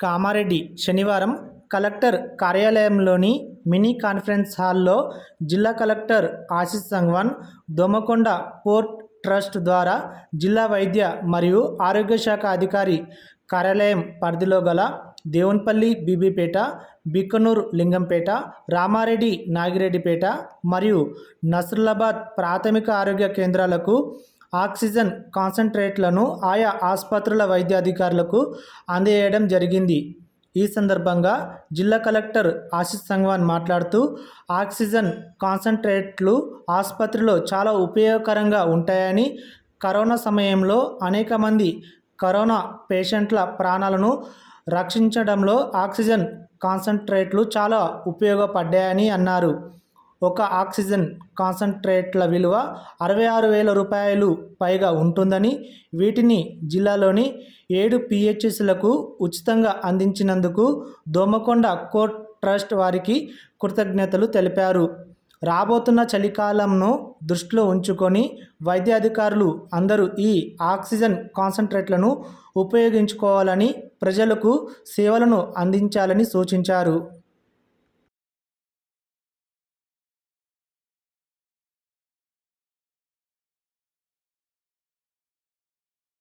కామారెడ్డి శనివారం collector కార్యాలయంలోని mini conference హాల్లో జిల్లా collector Ashish Sangwan Domakonda port trust ద్వారా జిల్లా వైద్య మరియు ఆరోగ్య శాఖ అధికారి కార్యాలయం పరిధిలో గల దేవున్పల్లి బీబీపేట బిక్కనూరు లింగంపేట రామారెడ్డి నాగిరెడ్డిపేట మరియు నస్రులాబాద్ ప్రాథమిక ఆరోగ్య కేంద్రాలకు ఆక్సిజన్ కాన్సన్ట్రేట్లను ఆయా ఆసుపత్రుల వైద్యాధికారులకు అందజేయడం జరిగింది. ఈ సందర్భంగా జిల్లా కలెక్టర్ ఆశీష్ సంగ్వాన్ మాట్లాడుతూ ఆక్సిజన్ కాన్సన్ట్రేట్లు ఆసుపత్రిలో చాలా ఉపయోగకరంగా ఉంటాయని కరోనా సమయంలో అనేక మంది కరోనా పేషెంట్ల ప్రాణాలను రక్షించడంలో ఆక్సిజన్ కాన్సన్ట్రేట్లు చాలా ఉపయోగపడ్డాయని అన్నారు. ఒక ఆక్సిజన్ కాన్సన్ట్రేట్ల విలువ అరవై ఆరు వేల రూపాయలు పైగా ఉంటుందని వీటిని జిల్లాలోని ఏడు పిహెచ్ఎస్లకు ఉచితంగా అందించినందుకు దోమకొండ కోర్ట్ ట్రస్ట్ వారికి కృతజ్ఞతలు తెలిపారు. రాబోతున్న చలికాలంను దృష్టిలో ఉంచుకొని వైద్యాధికారులు అందరూ ఈ ఆక్సిజన్ కాన్సన్ట్రేట్లను ఉపయోగించుకోవాలని ప్రజలకు సేవలను అందించాలని సూచించారు.